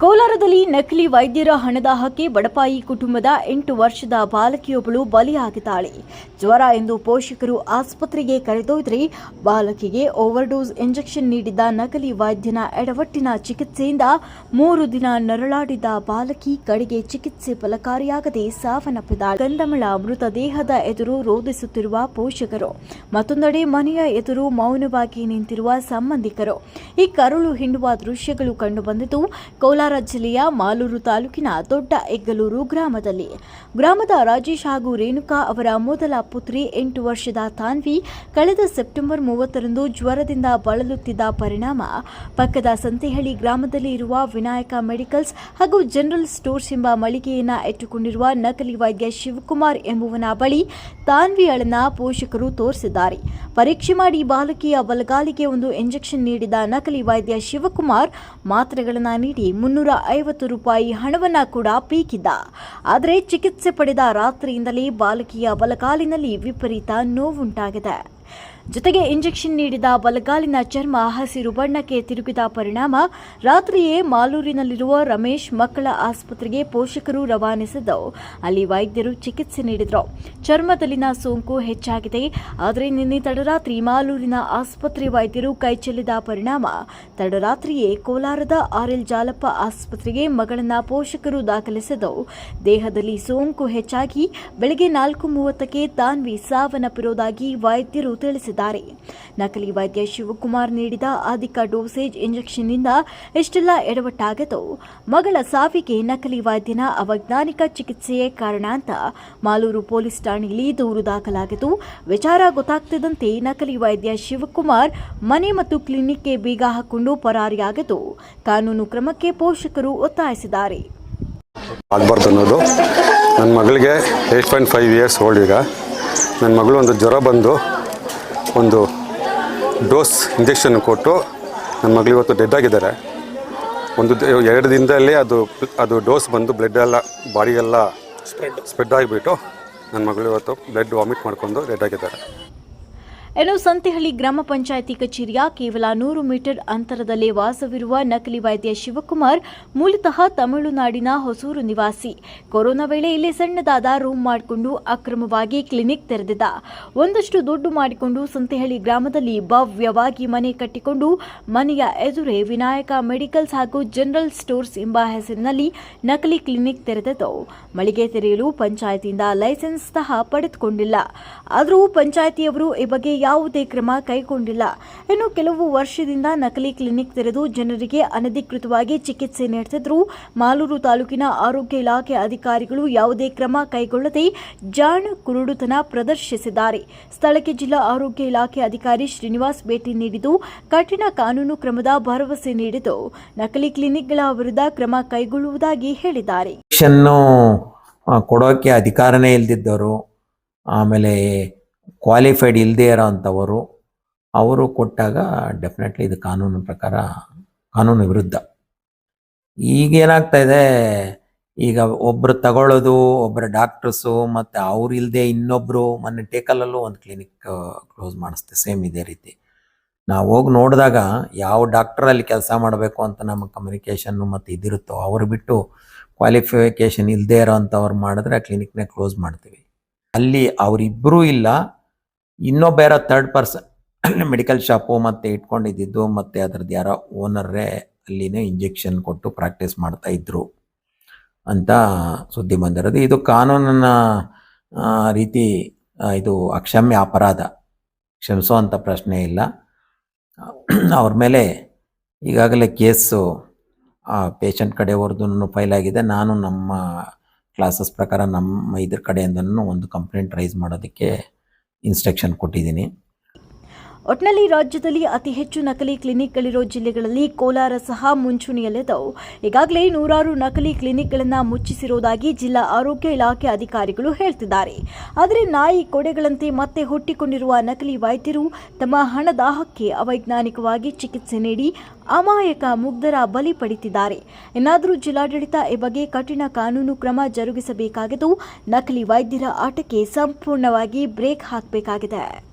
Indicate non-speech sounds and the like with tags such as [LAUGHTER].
ಕೋಲಾರದಲ್ಲಿ ನಕಲಿ ವೈದ್ಯರ ಹಣದಾಹಕ್ಕೆ ಬಡಪಾಯಿ ಕುಟುಂಬದ ಎಂಟು ವರ್ಷದ ಬಾಲಕಿಯೊಬ್ಬಳು ಬಲಿಯಾಗಿದ್ದಾಳೆ. ಜ್ವರ ಎಂದು ಪೋಷಕರು ಆಸ್ಪತ್ರೆಗೆ ಕರೆದೊಯ್ದರೆ ಬಾಲಕಿಗೆ ಓವರ್ಡೋಸ್ ಇಂಜೆಕ್ಷನ್ ನೀಡಿದ್ದ ನಕಲಿ ವೈದ್ಯನ ಎಡವಟ್ಟಿನ ಚಿಕಿತ್ಸೆಯಿಂದ ಮೂರು ದಿನ ನರಳಾಡಿದ ಬಾಲಕಿ ಕಡೆಗೆ ಚಿಕಿತ್ಸೆ ಫಲಕಾರಿಯಾಗದೆ ಸಾವನ್ನಪ್ಪಿದ್ದಾಳೆ. ಗಂಧಮಳ ಮೃತದೇಹದ ಎದುರು ರೋಧಿಸುತ್ತಿರುವ ಪೋಷಕರು, ಮತ್ತೊಂದೆಡೆ ಮನೆಯ ಎದುರು ಮೌನವಾಗಿ ನಿಂತಿರುವ ಸಂಬಂಧಿಕರು. ಈ ಕರುಳು ಹಿಂಡುವ ದೃಶ್ಯಗಳು ಕಂಡುಬಂದಿದ್ದು, ಕೋಲಾರ ಜಿಲ್ಲೆಯ ಮಾಲೂರು ತಾಲೂಕಿನ ದೊಡ್ಡ ಎಗ್ಗಲೂರು ಗ್ರಾಮದಲ್ಲಿ ಗ್ರಾಮದ ರಾಜೇಶ್ ಹಾಗೂ ರೇಣುಕಾ ಅವರ ಮೊದಲ ಪುತ್ರಿ ಎಂಟು ವರ್ಷದ ತಾನ್ವಿ ಕಳೆದ ಸೆಪ್ಟೆಂಬರ್ ಮೂವತ್ತರಂದು ಜ್ವರದಿಂದ ಬಳಲುತ್ತಿದ್ದ ಪರಿಣಾಮ ಪಕ್ಕದ ಸಂತೆಹಳ್ಳಿ ಗ್ರಾಮದಲ್ಲಿ ಇರುವ ವಿನಾಯಕ ಮೆಡಿಕಲ್ಸ್ ಹಾಗೂ ಜನರಲ್ ಸ್ಟೋರ್ಸ್ ಎಂಬ ಮಳಿಗೆಯನ್ನು ಇಟ್ಟುಕೊಂಡಿರುವ ನಕಲಿ ವೈದ್ಯ ಶಿವಕುಮಾರ್ ಎಂಬುವನ ಬಳಿ ತಾನ್ವಿಯಳನ್ನ ಪೋಷಕರು ತೋರಿಸಿದ್ದಾರೆ. ಪರೀಕ್ಷೆ ಮಾಡಿ ಬಾಲಕಿಯ ಬಲಗಾಲಿಗೆ ಒಂದು ಇಂಜೆಕ್ಷನ್ ನೀಡಿದ ನಕಲಿ ವೈದ್ಯ ಶಿವಕುಮಾರ್ ಮಾತ್ರೆಗಳನ್ನು ನೀಡಿ ಮುನ್ನೂರ ಐವತ್ತು ರೂಪಾಯಿ ಹಣವನ್ನ ಕೂಡ ಪೀಕಿದ್ದ. ಆದರೆ ಚಿಕಿತ್ಸೆ ಪಡೆದ ರಾತ್ರಿಯಿಂದಲೇ ಬಾಲಕಿಯ ಬಲಕಾಲಿನಲ್ಲಿ ವಿಪರೀತ ನೋವುಂಟಾಗಿದೆ. ಜೊತೆಗೆ ಇಂಜೆಕ್ಷನ್ ನೀಡಿದ ಬಲಗಾಲಿನ ಚರ್ಮ ಹಸಿರು ಬಣ್ಣಕ್ಕೆ ತಿರುಗಿದ ಪರಿಣಾಮ, ರಾತ್ರಿಯೇ ಮಾಲೂರಿನಲ್ಲಿರುವ ರಮೇಶ್ ಮಕ್ಕಳ ಆಸ್ಪತ್ರೆಗೆ ಪೋಷಕರು ರವಾನಿಸಿದ್ದು. ಅಲ್ಲಿ ವೈದ್ಯರು ಚಿಕಿತ್ಸೆ ನೀಡಿದರು. ಚರ್ಮದಲ್ಲಿನ ಸೋಂಕು ಹೆಚ್ಚಾಗಿದೆ. ಆದರೆ ನಿನ್ನೆ ತಡರಾತ್ರಿ ಮಾಲೂರಿನ ಆಸ್ಪತ್ರೆ ವೈದ್ಯರು ಕೈಚೆಲ್ಲಿದ ಪರಿಣಾಮ. ತಡರಾತ್ರಿಯೇ ಕೋಲಾರದ ಆರ್ಎಲ್ ಜಾಲಪ್ಪ ಆಸ್ಪತ್ರೆಗೆ ಮಗಳನ್ನ ಪೋಷಕರು ದಾಖಲಿಸಿದ್ದು. ದೇಹದಲ್ಲಿ ಸೋಂಕು ಹೆಚ್ಚಾಗಿ, ಬೆಳಗ್ಗೆ ನಾಲ್ಕು ಮೂವತ್ತಕ್ಕೆ ತಾನ್ವಿ ಸಾವನ್ನಪ್ಪಿರುವುದಾಗಿ ವೈದ್ಯರು ತಿಳಿಸಿದ್ದಾರೆ ನಕಲಿ ವೈದ್ಯ ಶಿವಕುಮಾರ್ ನೀಡಿದ ಅಧಿಕ ಡೋಸೇಜ್ ಇಂಜೆಕ್ಷನ್ನಿಂದ ಎಷ್ಟೆಲ್ಲ ಎಡವಟ್ಟಾಗದು? ಮಗಳ ಸಾವಿಗೆ ನಕಲಿ ವೈದ್ಯನ ಅವೈಜ್ಞಾನಿಕ ಚಿಕಿತ್ಸೆಯೇ ಕಾರಣ ಅಂತ ಮಾಲೂರು ಪೊಲೀಸ್ ಠಾಣೆಯಲ್ಲಿ ದೂರು ದಾಖಲಾಗಿದ್ದು, ವಿಚಾರ ಗೊತ್ತಾಗ್ತಿದ್ದಂತೆ ನಕಲಿ ವೈದ್ಯ ಶಿವಕುಮಾರ್ ಮನೆ ಮತ್ತು ಕ್ಲಿನಿಕ್ಗೆ ಬೀಗ ಹಾಕೊಂಡು ಪರಾರಿಯಾಗಿದ್ದು, ಕಾನೂನು ಕ್ರಮಕ್ಕೆ ಪೋಷಕರು ಒತ್ತಾಯಿಸಿದ್ದಾರೆ. ಆಗಬಾರ್ದು ಅನ್ನೋದು. ನನ್ನ ಮಗಳಿಗೆ eight point five years old ಈಗ. ನನ್ನ ಮಗಳು ಒಂದು ಜ್ವರ ಬಂದು ಒಂದು ಡೋಸ್ ಇಂಜೆಕ್ಷನ್ ಕೊಟ್ಟು ನನ್ನ ಮಗಳು ಇವತ್ತು ಡೆಡ್ ಆಗಿದ್ದಾರೆ. ಒಂದು ಎರಡು ದಿನದಲ್ಲಿ ಅದು ಅದು ಡೋಸ್ ಬಂದು ಬ್ಲಡ್ ಎಲ್ಲ ಬಾಡಿಗೆಲ್ಲ ಸ್ಪ್ರೆಡ್ ಆಗಿಬಿಟ್ಟು ನನ್ನ ಮಗಳು ಇವತ್ತು ಬ್ಲಡ್ ವಾಮಿಟ್ ಮಾಡ್ಕೊಂಡು ಡೆಡ್ ಆಗಿದ್ದಾರೆ. ಇನ್ನು ಸಂತೆಹಳ್ಳಿ ಗ್ರಾಮ ಪಂಚಾಯಿತಿ ಕಚೇರಿಯ ಕೇವಲ ನೂರು ಮೀಟರ್ ಅಂತರದಲ್ಲೇ ವಾಸವಿರುವ ನಕಲಿ ವೈದ್ಯ ಶಿವಕುಮಾರ್ ಮೂಲತಃ ತಮಿಳುನಾಡಿನ ಹೊಸೂರು ನಿವಾಸಿ. ಕೊರೋನಾ ವೇಳೆ ಇಲ್ಲಿ ಸಣ್ಣದಾದ ರೂಮ್ ಮಾಡಿಕೊಂಡು ಅಕ್ರಮವಾಗಿ ಕ್ಲಿನಿಕ್ ತೆರೆದಿದ್ದ. ಒಂದಷ್ಟು ದುಡ್ಡು ಮಾಡಿಕೊಂಡು ಸಂತೆಹಳ್ಳಿ ಗ್ರಾಮದಲ್ಲಿ ಭವ್ಯವಾಗಿ ಮನೆ ಕಟ್ಟಿಕೊಂಡು ಮನೆಯ ಎದುರೇ ವಿನಾಯಕ ಮೆಡಿಕಲ್ಸ್ ಹಾಗೂ ಜನರಲ್ ಸ್ಟೋರ್ಸ್ ಎಂಬ ಹೆಸರಿನಲ್ಲಿ ನಕಲಿ ಕ್ಲಿನಿಕ್ ತೆರೆದಿದ್ದು ಮಳಿಗೆ ತೆರೆಯಲು ಪಂಚಾಯಿತಿಯಿಂದ ಲೈಸೆನ್ಸ್ ಸಹ ಪಡೆದುಕೊಂಡಿಲ್ಲ. ಆದರೂ ಪಂಚಾಯಿತಿಯವರು ಈ ಬಗ್ಗೆ ಯಾವುದೇ ಕ್ರಮ ಕೈಗೊಂಡಿಲ್ಲ. ಇನ್ನು ಕೆಲವು ವರ್ಷದಿಂದ ನಕಲಿ ಕ್ಲಿನಿಕ್ ತೆರೆದು ಜನರಿಗೆ ಅನಧಿಕೃತವಾಗಿ ಚಿಕಿತ್ಸೆ ನೀಡುತ್ತಿದ್ದರೂ ಮಾಲೂರು ತಾಲೂಕಿನ ಆರೋಗ್ಯ ಇಲಾಖೆ ಅಧಿಕಾರಿಗಳು ಯಾವುದೇ ಕ್ರಮ ಕೈಗೊಳ್ಳದೆ ಜಾಣ ಕುರುಡುತನ ಪ್ರದರ್ಶಿಸಿದ್ದಾರೆ. ಸ್ಥಳಕ್ಕೆ ಜಿಲ್ಲಾ ಆರೋಗ್ಯ ಇಲಾಖೆ ಅಧಿಕಾರಿ ಶ್ರೀನಿವಾಸ್ ಭೇಟಿ ನೀಡಿದ್ದು, ಕಠಿಣ ಕಾನೂನು ಕ್ರಮದ ಭರವಸೆ ನೀಡಿದ್ದು, ನಕಲಿ ಕ್ಲಿನಿಕ್ಗಳ ವಿರುದ್ಧ ಕ್ರಮ ಕೈಗೊಳ್ಳುವುದಾಗಿ ಹೇಳಿದ್ದಾರೆ. ಕೊಡೋಕೆ ಅಧಿಕಾರನೇ ಇಲ್ದಿದ್ದವರು, ಆಮೇಲೆ ಕ್ವಾಲಿಫೈಡ್ ಇಲ್ಲದೇ ಇರೋ ಅಂಥವರು ಅವರು ಕೊಟ್ಟಾಗ ಡೆಫಿನೆಟ್ಲಿ ಇದು ಕಾನೂನು ಪ್ರಕಾರ, ಕಾನೂನು ವಿರುದ್ಧ. ಈಗೇನಾಗ್ತಾ ಇದೆ, ಈಗ ಒಬ್ಬರು ತಗೊಳ್ಳೋದು ಒಬ್ಬರು ಡಾಕ್ಟರ್ಸು ಮತ್ತು ಅವ್ರು ಇಲ್ಲದೆ ಇನ್ನೊಬ್ಬರು ಮೊನ್ನೆ ಟೇಕಲಲ್ಲೂ ಒಂದು ಕ್ಲಿನಿಕ್ ಕ್ಲೋಸ್ ಮಾಡಿಸ್ತೆ ಸೇಮ್ ಇದೇ ರೀತಿ. ನಾವು ಹೋಗಿ ನೋಡಿದಾಗ ಯಾವ ಡಾಕ್ಟರ್ ಅಲ್ಲಿ ಕೆಲಸ ಮಾಡಬೇಕು ಅಂತ ನಮ್ಮ ಕಮ್ಯುನಿಕೇಷನ್ನು ಮತ್ತು ಇದಿರುತ್ತೋ, ಅವ್ರು ಬಿಟ್ಟು ಕ್ವಾಲಿಫಿಕೇಷನ್ ಇಲ್ಲದೇ ಇರೋ ಅಂಥವ್ರು ಮಾಡಿದ್ರೆ ಕ್ಲಿನಿಕ್ನೇ ಕ್ಲೋಸ್ ಮಾಡ್ತೀವಿ. ಅಲ್ಲಿ ಅವರಿಬ್ಬರೂ ಇಲ್ಲ ಇನ್ನೊಬ್ಬ ತರ್ಡ್ ಪರ್ಸನ್ ಮೆಡಿಕಲ್ ಶಾಪು ಮತ್ತೆ ಇಟ್ಕೊಂಡಿದ್ದು ಮತ್ತು ಅದ್ರದ್ದು ಯಾರೋ ಓನರ್ರೇ ಅಲ್ಲಿನೇ ಇಂಜೆಕ್ಷನ್ ಕೊಟ್ಟು ಪ್ರಾಕ್ಟೀಸ್ ಮಾಡ್ತಾ ಇದ್ರು ಅಂತ ಸುದ್ದಿ ಬಂದಿರೋದು. ಇದು ಕಾನೂನಿನ ರೀತಿ ಇದು ಅಕ್ಷಮ್ಯ ಅಪರಾಧ. ಕ್ಷಮಿಸುವಂಥ ಪ್ರಶ್ನೆ ಇಲ್ಲ. [COUGHS] ಅವ್ರ ಮೇಲೆ ಈಗಾಗಲೇ ಕೇಸು, ಆ ಪೇಷಂಟ್ ಕಡೆಯವ್ರದ್ದು ಫೈಲ್ ಆಗಿದೆ. ನಾನು ನಮ್ಮ ಕ್ಲಾಸಸ್ ಪ್ರಕಾರ ನಮ್ಮ ಇದ್ರ ಕಡೆಯಿಂದನೂ ಒಂದು ಕಂಪ್ಲೇಂಟ್ ರೈಸ್ ಮಾಡೋದಕ್ಕೆ ಇನ್ಸ್ಟ್ರಕ್ಷನ್ ಕೊಟ್ಟಿದ್ದೀನಿ. ಒಟ್ನಲ್ಲಿ ರಾಜ್ಯದಲ್ಲಿ ಅತಿ ಹೆಚ್ಚು ನಕಲಿ ಕ್ಲಿನಿಕ್ಗಳಿರೋ ಜಿಲ್ಲೆಗಳಲ್ಲಿ ಕೋಲಾರ ಸಹ ಮುಂಚೂಣಿಯಲ್ಲಿದ್ದವು. ಈಗಾಗಲೇ ನೂರಾರು ನಕಲಿ ಕ್ಲಿನಿಕ್ಗಳನ್ನು ಮುಚ್ಚಿಸಿರುವುದಾಗಿ ಜಿಲ್ಲಾ ಆರೋಗ್ಯ ಇಲಾಖೆ ಅಧಿಕಾರಿಗಳು ಹೇಳ್ತಿದ್ದಾರೆ. ಆದರೆ ನಾಯಿ ಕೊಡೆಗಳಂತೆ ಮತ್ತೆ ಹುಟ್ಟಿಕೊಂಡಿರುವ ನಕಲಿ ವೈದ್ಯರು ತಮ್ಮ ಹಣದಾಹಕ್ಕೆ ಅವೈಜ್ಞಾನಿಕವಾಗಿ ಚಿಕಿತ್ಸೆ ನೀಡಿ ಅಮಾಯಕ ಮುಗ್ಧರ ಬಲಿ ಪಡಿತಿದ್ದಾರೆ. ಇನ್ನಾದರೂ ಜಿಲ್ಲಾಡಳಿತ ಈ ಬಗ್ಗೆ ಕಠಿಣ ಕಾನೂನು ಕ್ರಮ ಜರುಗಿಸಬೇಕಾಗಿದ್ದು, ನಕಲಿ ವೈದ್ಯರ ಆಟಕ್ಕೆ ಸಂಪೂರ್ಣವಾಗಿ ಬ್ರೇಕ್ ಹಾಕಬೇಕಾಗಿದೆ.